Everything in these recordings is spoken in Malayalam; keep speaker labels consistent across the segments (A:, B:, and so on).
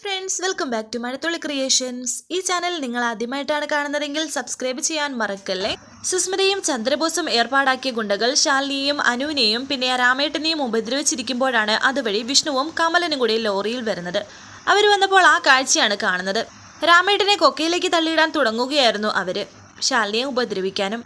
A: Friends welcome back to Mazhathulli creations ഈ ചാനൽ നിങ്ങൾ ആദ്യമായിട്ടാണ് കാണുന്നതെങ്കിൽ സബ്സ്ക്രൈബ് ചെയ്യാൻ മറക്കല്ലേ? സുസ്മിതയും ചന്ദ്രബോസും ഏർപ്പാടാക്കിയ ഗുണ്ടകൾ ശാലിനിയും അനുവിനെയും പിന്നെ രാമേട്ടനെയും ഉപദ്രവിച്ചിരിക്കുമ്പോഴാണ് അതുവഴി വിഷ്ണുവും കമലനും കൂടി ലോറിയിൽ വരുന്നത്. അവർ വന്നപ്പോൾ ആ കാഴ്ചയാണ് കാണുന്നത്. രാമേട്ടനെ കൊക്കയിലേക്ക് തള്ളിയിടാൻ തുടങ്ങുകയായിരുന്നു അവർ ശാലിനിയെ ഉപദ്രവിക്കാനും.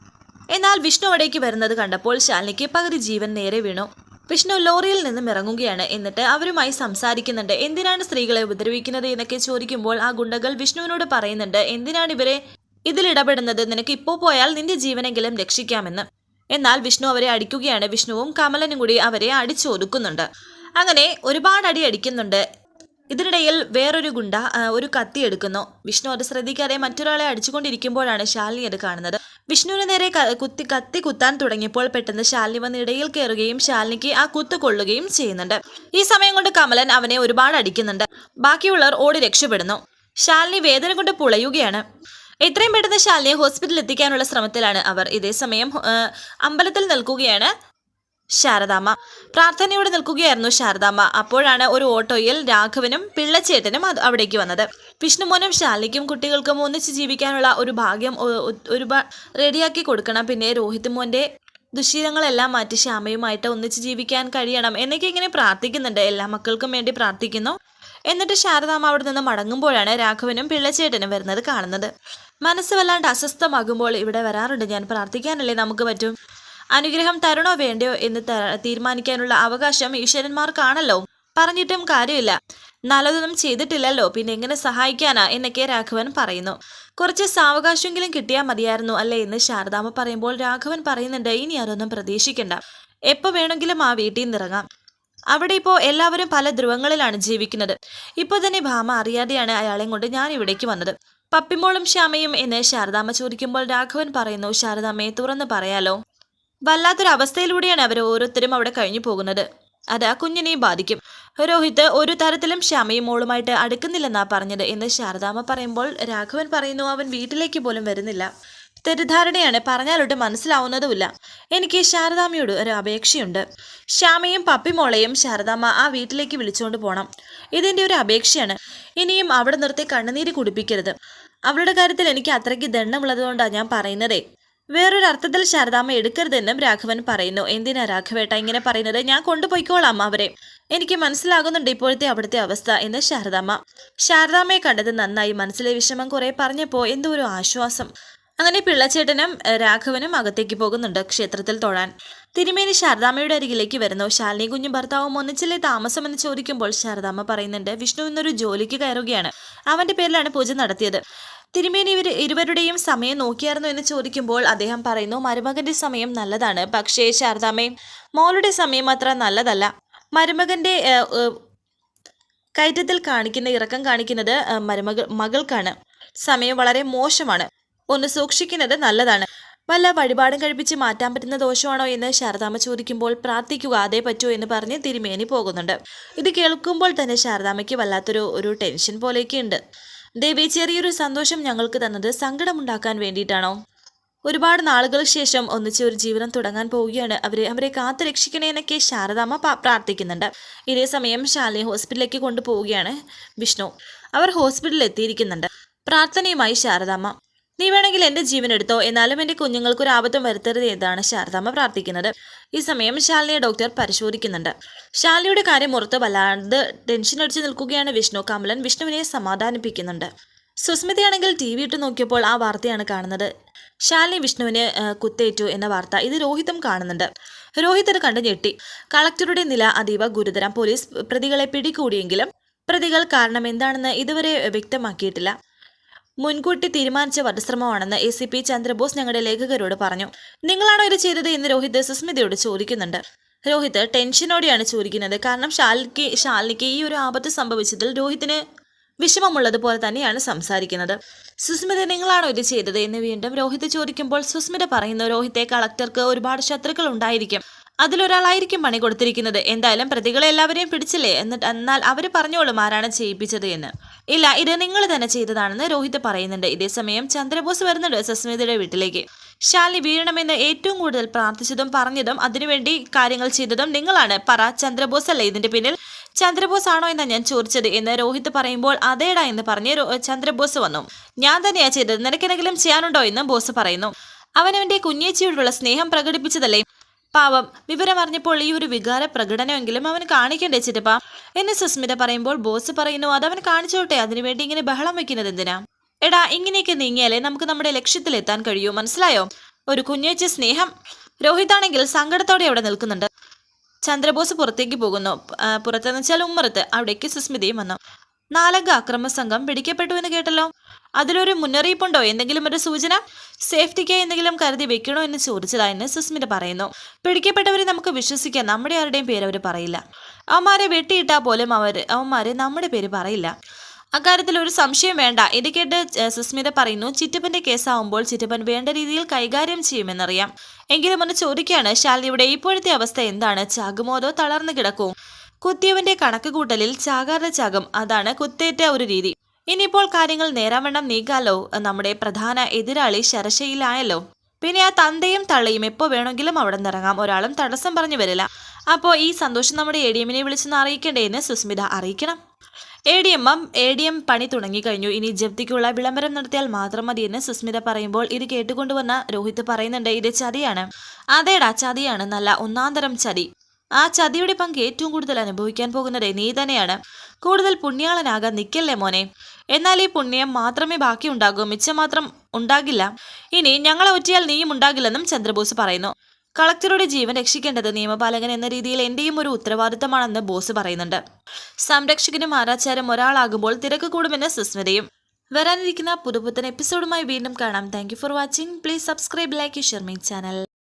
A: എന്നാൽ വിഷ്ണു അവിടേക്ക് വരുന്നത് കണ്ടപ്പോൾ ശാലിനിക്ക് പകുതി ജീവൻ നേരെ വീണു. വിഷ്ണു ലോറിയിൽ നിന്നും ഇറങ്ങുകയാണ്. എന്നിട്ട് അവരുമായി സംസാരിക്കുന്നുണ്ട്. എന്തിനാണ് സ്ത്രീകളെ ഉപദ്രവിക്കുന്നത് എന്നൊക്കെ ചോദിക്കുമ്പോൾ ആ ഗുണ്ടകൾ വിഷ്ണുവിനോട് പറയുന്നുണ്ട്. എന്തിനാണ് ഇവരെ ഇതിലിടപെടുന്നത് നിനക്ക് ഇപ്പോൾ പോയാൽ നിന്റെ ജീവനെങ്കിലും രക്ഷിക്കാമെന്ന്. എന്നാൽ വിഷ്ണു അവരെ അടിക്കുകയാണ്. വിഷ്ണുവും കമലനും കൂടി അവരെ അടിച്ചൊതുക്കുന്നുണ്ട്. അങ്ങനെ ഒരുപാട് അടി അടിക്കുന്നുണ്ട്. ഇതിനിടയിൽ വേറൊരു ഗുണ്ട ഒരു കത്തി എടുക്കുന്നു. വിഷ്ണു അത് ശ്രദ്ധിക്കാതെ മറ്റൊരാളെ അടിച്ചുകൊണ്ടിരിക്കുമ്പോഴാണ് ശാലിനി അത് കാണുന്നത്. വിഷ്ണുവിന് നേരെ കുത്തി കത്തി കുത്താൻ തുടങ്ങിയപ്പോൾ പെട്ടെന്ന് ശാലിനി വന്ന് ഇടയിൽ കയറുകയും ശാലിനിക്ക് ആ കുത്ത് കൊള്ളുകയും ചെയ്യുന്നുണ്ട്. ഈ സമയം കൊണ്ട് കമലൻ അവനെ ഒരുപാട് അടിക്കുന്നുണ്ട്. ബാക്കിയുള്ളവർ ഓടി രക്ഷപ്പെടുന്നു. ശാലിനി വേദന കൊണ്ട് പുളയുകയാണ്. എത്രയും പെട്ടെന്ന് ശാലിനിയെ ഹോസ്പിറ്റലിൽ എത്തിക്കാനുള്ള ശ്രമത്തിലാണ് അവർ. ഇതേസമയം അമ്പലത്തിൽ നിൽക്കുകയാണ് ശാരദാമ്മ. പ്രാർത്ഥനയോടെ നിൽക്കുകയായിരുന്നു ശാരദാമ്മ. അപ്പോഴാണ് ഒരു ഓട്ടോയിൽ രാഘവനും പിള്ളച്ചേട്ടനും അത് അവിടേക്ക് വന്നത്. വിഷ്ണുമോനും ശാലിനിക്കും കുട്ടികൾക്കും ഒന്നിച്ച് ജീവിക്കാനുള്ള ഒരു ഭാഗ്യം ഒരുപാട് റെഡിയാക്കി കൊടുക്കണം. പിന്നെ രോഹിത് മോന്റെ ദുശീലങ്ങളെല്ലാം മാറ്റി ശ്യാമയുമായിട്ട് ഒന്നിച്ച് ജീവിക്കാൻ കഴിയണം. എന്നൊക്കെ ഇങ്ങനെ പ്രാർത്ഥിക്കുന്നുണ്ട്. എല്ലാ മക്കൾക്കും വേണ്ടി പ്രാർത്ഥിക്കുന്നു. എന്നിട്ട് ശാരദാമ്മ അവിടെ നിന്ന് മടങ്ങുമ്പോഴാണ് രാഘവനും പിള്ളച്ചേട്ടനും വരുന്നത് കാണുന്നത്. മനസ്സ് വല്ലാണ്ട് അസ്വസ്ഥമാകുമ്പോൾ ഇവിടെ വരാറുണ്ട്. ഞാൻ പ്രാർത്ഥിക്കാനല്ലേ നമുക്ക് പറ്റും? അനുഗ്രഹം തരണോ വേണ്ടയോ എന്ന് തീരുമാനിക്കാനുള്ള അവകാശം ഈശ്വരന്മാർക്കാണല്ലോ. പറഞ്ഞിട്ടും കാര്യമില്ല. നല്ലതൊന്നും ചെയ്തിട്ടില്ലല്ലോ. പിന്നെ എങ്ങനെ സഹായിക്കാനാ? എന്നൊക്കെ രാഘവൻ പറയുന്നു. കുറച്ച് സാവകാശമെങ്കിലും കിട്ടിയാൽ മതിയായിരുന്നു അല്ലേ എന്ന് ശാരദാമ്മ പറയുമ്പോൾ രാഘവൻ പറയുന്നുണ്ട് ഇനി അതൊന്നും പ്രതീക്ഷിക്കണ്ട. എപ്പോ വേണമെങ്കിലും ആ വീട്ടിൽ നിന്നിറങ്ങാം അവിടെ ഇപ്പോൾ എല്ലാവരും പല ധ്രുവങ്ങളിലാണ് ജീവിക്കുന്നത്. ഇപ്പോൾ തന്നെ ഭാമ അറിയാതെയാണ് അയാളെയും കൊണ്ട് ഞാൻ ഇവിടേക്ക് വന്നത്. പപ്പിമോളും ശ്യാമയും എന്ന് ശാരദാമ്മ ചോദിക്കുമ്പോൾ രാഘവൻ പറയുന്നു ശാരദാമ്മയെ തുറന്ന് പറയാലോ. വല്ലാത്തൊരു അവസ്ഥയിലൂടെയാണ് അവർ ഓരോരുത്തരും അവിടെ കഴിഞ്ഞു പോകുന്നത്. അത് ആ കുഞ്ഞിനെയും ബാധിക്കും. രോഹിത് ഒരു തരത്തിലും ശ്യാമയും മോളുമായിട്ട് അടുക്കുന്നില്ലെന്നാ പറഞ്ഞത് എന്ന് ശാരദാമ്മ പറയുമ്പോൾ രാഘവൻ പറയുന്നു അവൻ വീട്ടിലേക്ക് പോലും വരുന്നില്ല. തെറ്റിദ്ധാരണയാണ്. പറഞ്ഞാലൊട്ട് മനസ്സിലാവുന്നതുമില്ല. എനിക്ക് ശാരദാമ്മയോട് ഒരു അപേക്ഷയുണ്ട്. ശ്യാമയും പപ്പിമോളെയും ശാരദാമ്മ ആ വീട്ടിലേക്ക് വിളിച്ചുകൊണ്ട് പോകണം ഇതിന്റെ ഒരു അപേക്ഷയാണ്. ഇനിയും അവിടെ നിർത്തി കണ്ണുനീര് കുടിപ്പിക്കരുത്. അവളുടെ കാര്യത്തിൽ എനിക്ക് അത്രയ്ക്ക് ദണ്ണമുള്ളതുകൊണ്ടാണ് ഞാൻ പറയുന്നതേ. വേറൊരു അർത്ഥത്തിൽ ശാരദാമ്മ എടുക്കരുതെന്നും രാഘവൻ പറയുന്നു. എന്തിനാ രാഘവേട്ട ഇങ്ങനെ പറയുന്നത്? ഞാൻ കൊണ്ടുപോയിക്കോളാം അവരെ. എനിക്ക് മനസ്സിലാകുന്നുണ്ട് ഇപ്പോഴത്തെ അവിടുത്തെ അവസ്ഥ എന്ന് ശാരദാമ്മ. ശാരദാമ്മയെ കണ്ടത് നന്നായി. മനസ്സിലെ വിഷമം കുറെ പറഞ്ഞപ്പോൾ എന്തോ ഒരു ആശ്വാസം. അങ്ങനെ പിള്ളച്ചേട്ടനും രാഘവനും അകത്തേക്ക് പോകുന്നുണ്ട് ക്ഷേത്രത്തിൽ തൊഴാൻ. തിരുമേനി ശാരദാമ്മയുടെ അരികിലേക്ക് വരുന്നു. ശാലിനി കുഞ്ഞും ഭർത്താവും ഒന്നിച്ചില്ലേ താമസമെന്ന് ചോദിക്കുമ്പോൾ ശാരദാമ്മ പറയുന്നുണ്ട് വിഷ്ണു ഇന്നൊരു ജോലിക്ക് കയറുകയാണ്. അവന്റെ പേരിലാണ് പൂജ നടത്തിയത്. തിരുമേനി ഇവർ ഇരുവരുടെയും സമയം നോക്കിയായിരുന്നു എന്ന് ചോദിക്കുമ്പോൾ അദ്ദേഹം പറയുന്നു മരുമകന്റെ സമയം നല്ലതാണ്. പക്ഷേ ശാരദാമേ മോളുടെ സമയം അത്ര നല്ലതല്ല. മരുമകന്റെ കയറ്റത്തിൽ കാണിക്കുന്ന ഇറക്കം കാണിക്കുന്നത് മരുമകൾ മകൾക്കാണ്. സമയം വളരെ മോശമാണ്. ഒന്ന് സൂക്ഷിക്കുന്നത് നല്ലതാണ്. വല്ല വഴിപാടും കഴിപ്പിച്ച് മാറ്റാൻ പറ്റുന്ന ദോഷമാണോ എന്ന് ശാരദാമ്മ ചോദിക്കുമ്പോൾ പ്രാർത്ഥിക്കുക അതേ പറ്റൂ എന്ന് പറഞ്ഞ് തിരുമേനി പോകുന്നുണ്ട്. ഇത് കേൾക്കുമ്പോൾ തന്നെ ശാരദാമ്മയ്ക്ക് വല്ലാത്തൊരു ഒരു ടെൻഷൻ പോലെയൊക്കെ ഉണ്ട് ദേവി ചെറിയൊരു സന്തോഷം ഞങ്ങൾക്ക് തന്നത് സങ്കടമുണ്ടാക്കാൻ വേണ്ടിയിട്ടാണോ? ഒരുപാട് നാളുകൾക്ക് ശേഷം ഒന്നിച്ച് ഒരു ജീവിതം തുടങ്ങാൻ പോവുകയാണ്. അവരെ അവരെ കാത്തു രക്ഷിക്കണേ എന്നൊക്കെ ശാരദാമ്മ പ്രാർത്ഥിക്കുന്നുണ്ട്. ഇതേ സമയം ശാലിനി ഹോസ്പിറ്റലിലേക്ക് കൊണ്ടുപോവുകയാണ് വിഷ്ണു. അവർ ഹോസ്പിറ്റലിൽ എത്തിയിരിക്കുന്നുണ്ട്. പ്രാർത്ഥനയുമായി ശാരദാമ്മ. നീ വേണമെങ്കിൽ എന്റെ ജീവൻ എടുത്തോ? എന്നാലും എന്റെ കുഞ്ഞുങ്ങൾക്ക് ഒരു ആപത്തും വരുത്തരുത് എന്നാണ് ശാരദാമ്മ പ്രാർത്ഥിക്കുന്നത്. ഈ സമയം ശാലിനിയെ ഡോക്ടർ പരിശോധിക്കുന്നുണ്ട്. ശാലിയുടെ കാര്യം ഓർത്ത് വല്ലാണ്ട് ടെൻഷൻ അടിച്ചു നിൽക്കുകയാണ് വിഷ്ണു. കമലൻ വിഷ്ണുവിനെ സമാധാനിപ്പിക്കുന്നുണ്ട്. സുസ്മിതയാണെങ്കിൽ ടി വി ഇട്ട് നോക്കിയപ്പോൾ ആ വാർത്തയാണ് കാണുന്നത്. ശാലിനി വിഷ്ണുവിന് കുത്തേറ്റു എന്ന വാർത്ത ഇത് രോഹിതും കാണുന്നുണ്ട്. രോഹിത് അത് കണ്ട് ഞെട്ടി. കളക്ടറുടെ നില അതീവ ഗുരുതരം. പോലീസ് പ്രതികളെ പിടികൂടിയെങ്കിലും പ്രതികൾ കാരണം എന്താണെന്ന് ഇതുവരെ വ്യക്തമാക്കിയിട്ടില്ല. മുൻകൂട്ടി തീരുമാനിച്ച വധശ്രമമാണെന്ന് എ സി പി ചന്ദ്രബോസ് ഞങ്ങളുടെ ലേഖകരോട് പറഞ്ഞു. നിങ്ങളാണോ ഇത് ചെയ്തത്? എന്ന് രോഹിത് സുസ്മിതയോട് ചോദിക്കുന്നുണ്ട്. രോഹിത് ടെൻഷനോടെയാണ് ചോദിക്കുന്നത്. കാരണം ശാലിക്ക് ശാലിനിക്ക് ഈ ഒരു ആപത്ത് സംഭവിച്ചതിൽ രോഹിത്തിന് വിഷമമുള്ളതുപോലെ തന്നെയാണ് സംസാരിക്കുന്നത്. സുസ്മിത നിങ്ങളാണോ ഇത് ചെയ്തത്? എന്ന് വീണ്ടും രോഹിത് ചോദിക്കുമ്പോൾ സുസ്മിത പറയുന്നു രോഹിത്തെ കളക്ടർക്ക് ഒരുപാട് ശത്രുക്കൾ ഉണ്ടായിരിക്കും. അതിലൊരാളായിരിക്കും പണി കൊടുത്തിരിക്കുന്നത്. എന്തായാലും പ്രതികളെ എല്ലാവരെയും പിടിച്ചില്ലേ? എന്നിട്ട് എന്നാൽ അവർ പറഞ്ഞോളും ആരാണ് ചെയ്യിപ്പിച്ചത് എന്ന്. ഇല്ല ഇത് നിങ്ങൾ തന്നെ ചെയ്തതാണെന്ന് രോഹിത് പറയുന്നുണ്ട്. ഇതേസമയം ചന്ദ്രബോസ് വരുന്നുണ്ട് സസ്മിതയുടെ വീട്ടിലേക്ക്. ശാലിനി വീഴണമെന്ന് ഏറ്റവും കൂടുതൽ പ്രാർത്ഥിച്ചതും പറഞ്ഞതും അതിനുവേണ്ടി കാര്യങ്ങൾ ചെയ്തതും നിങ്ങളാണ്. പറ ചന്ദ്രബോസ് അല്ലേ ഇതിന്റെ പിന്നിൽ? ചന്ദ്രബോസ് ആണോ എന്നാ ഞാൻ ചോദിച്ചത് എന്ന് രോഹിത് പറയുമ്പോൾ അതേടാ എന്ന് പറഞ്ഞ് ചന്ദ്രബോസ് വന്നു. ഞാൻ തന്നെയാ ചെയ്തത്. നിനക്കെന്തെങ്കിലും ചെയ്യാനുണ്ടോ എന്ന് ബോസ് പറയുന്നു. അവനവന്റെ കുഞ്ഞേച്ചിയോടുള്ള സ്നേഹം പ്രകടിപ്പിച്ചതല്ലേ? പാവം. വിവരം അറിഞ്ഞപ്പോൾ ഈ ഒരു വികാര പ്രകടനമെങ്കിലും അവൻ കാണിക്കണ്ടേ ചിറ്റപ്പ? എന്ന് സുസ്മിത പറയുമ്പോൾ ബോസ് പറയുന്നു അതവൻ കാണിച്ചോട്ടെ അതിനുവേണ്ടി ഇങ്ങനെ ബഹളം വെക്കുന്നത് എന്തിനാ? എടാ ഇങ്ങനെയൊക്കെ നീങ്ങിയാലേ നമുക്ക് നമ്മുടെ ലക്ഷ്യത്തിലെത്താൻ കഴിയൂ മനസ്സിലായോ? ഒരു കുഞ്ഞേച്ച സ്നേഹം രോഹിതാണെങ്കിൽ സങ്കടത്തോടെ അവിടെ നിൽക്കുന്നുണ്ട്. ചന്ദ്രബോസ് പുറത്തേക്ക് പോകുന്നു. പുറത്തെന്ന് വെച്ചാൽ ഉമ്മറത്ത്. അവിടേക്ക് സുസ്മിതയും വന്നു. നാലംഗ അക്രമ സംഘം പിടിക്കപ്പെട്ടു എന്ന് കേട്ടല്ലോ. അതിലൊരു മുന്നറിയിപ്പുണ്ടോ? എന്തെങ്കിലും ഒരു സൂചന? സേഫ്റ്റിക്കായി എന്തെങ്കിലും കരുതി വെക്കണോ എന്ന് ചോദിച്ചതായെന്ന് സുസ്മിത പറയുന്നു. പിടിക്കപ്പെട്ടവരെ നമുക്ക് വിശ്വസിക്കാം. നമ്മുടെ ആരുടെയും പേര് അവർ പറയില്ല. അവന്മാരെ വെട്ടിയിട്ടാൽ പോലും അവർ അവന്മാരെ നമ്മുടെ പേര് പറയില്ല. അക്കാര്യത്തിൽ ഒരു സംശയം വേണ്ട. ഇത് കേട്ട് സുസ്മിത പറയുന്നു ചിറ്റപ്പന്റെ കേസാവുമ്പോൾ ചിറ്റപ്പൻ വേണ്ട രീതിയിൽ കൈകാര്യം ചെയ്യുമെന്നറിയാം. എങ്കിലും ഒന്ന് ചോദിക്കുകയാണ് ശാലിനിയുടെ ഇപ്പോഴത്തെ അവസ്ഥ എന്താണ്? ചാകുമോതോ തളർന്നു കിടക്കും? കുത്തിയവന്റെ കണക്ക് കൂട്ടലിൽ ചാകാതെ ചാകും. അതാണ് കുത്തേറ്റ ഒരു രീതി. ഇനിയിപ്പോൾ കാര്യങ്ങൾ നേരാവണ്ണം നീക്കാലോ? നമ്മുടെ പ്രധാന എതിരാളി ശരശയിലായല്ലോ പിന്നെ ആ തന്തയും തള്ളയും എപ്പോൾ വേണമെങ്കിലും അവിടെ നിന്നിറങ്ങാം ഒരാളും തടസ്സം പറഞ്ഞു വരില്ല. അപ്പോൾ ഈ സന്തോഷം നമ്മുടെ എ ഡി എമ്മിനെ വിളിച്ചെന്ന് അറിയിക്കണ്ടേ എന്ന് സുസ്മിത അറിയിക്കണം. A D M A D M പണി തുടങ്ങിക്കഴിഞ്ഞു ഇനി ജപ്തിക്കുള്ള വിളംബരം നടത്തിയാൽ മാത്രം മതി എന്ന് സുസ്മിത പറയുമ്പോൾ ഇത് കേട്ടുകൊണ്ടുവന്ന രോഹിത് പറയുന്നുണ്ട് ഇത് ചതിയാണ്. അതേടാ ചതിയാണ്. നല്ല ഒന്നാന്തരം ചതി. ആ ചതിയുടെ പങ്ക് ഏറ്റവും കൂടുതൽ അനുഭവിക്കാൻ പോകുന്നത് നീ തന്നെയാണ്. കൂടുതൽ പുണ്യാളനാകാൻ നിൽക്കല്ലേ മോനെ? എന്നാൽ ഈ പുണ്യം മാത്രമേ ബാക്കി ഉണ്ടാകൂ മിച്ചം മാത്രം ഉണ്ടാകില്ല. ഇനി ഞങ്ങളെ ഒറ്റയാൽ നീയും ഉണ്ടാകില്ലെന്നും ചന്ദ്രബോസ് പറയുന്നു. കളക്ടറുടെ ജീവൻ രക്ഷിക്കേണ്ടത് നിയമപാലകൻ എന്ന രീതിയിൽ എന്റെയും ഒരു ഉത്തരവാദിത്തമാണെന്ന് ബോസ് പറയുന്നുണ്ട്. സംരക്ഷകനും ആരാച്ചാരും ഒരാളാകുമ്പോൾ തിരക്ക് കൂടുമെന്ന് സുസ്മിതയും. വരാനിരിക്കുന്ന പുതുപുത്തൻ എപ്പിസോഡുമായി വീണ്ടും കാണാം. Thank for watching please subscribe like share my channel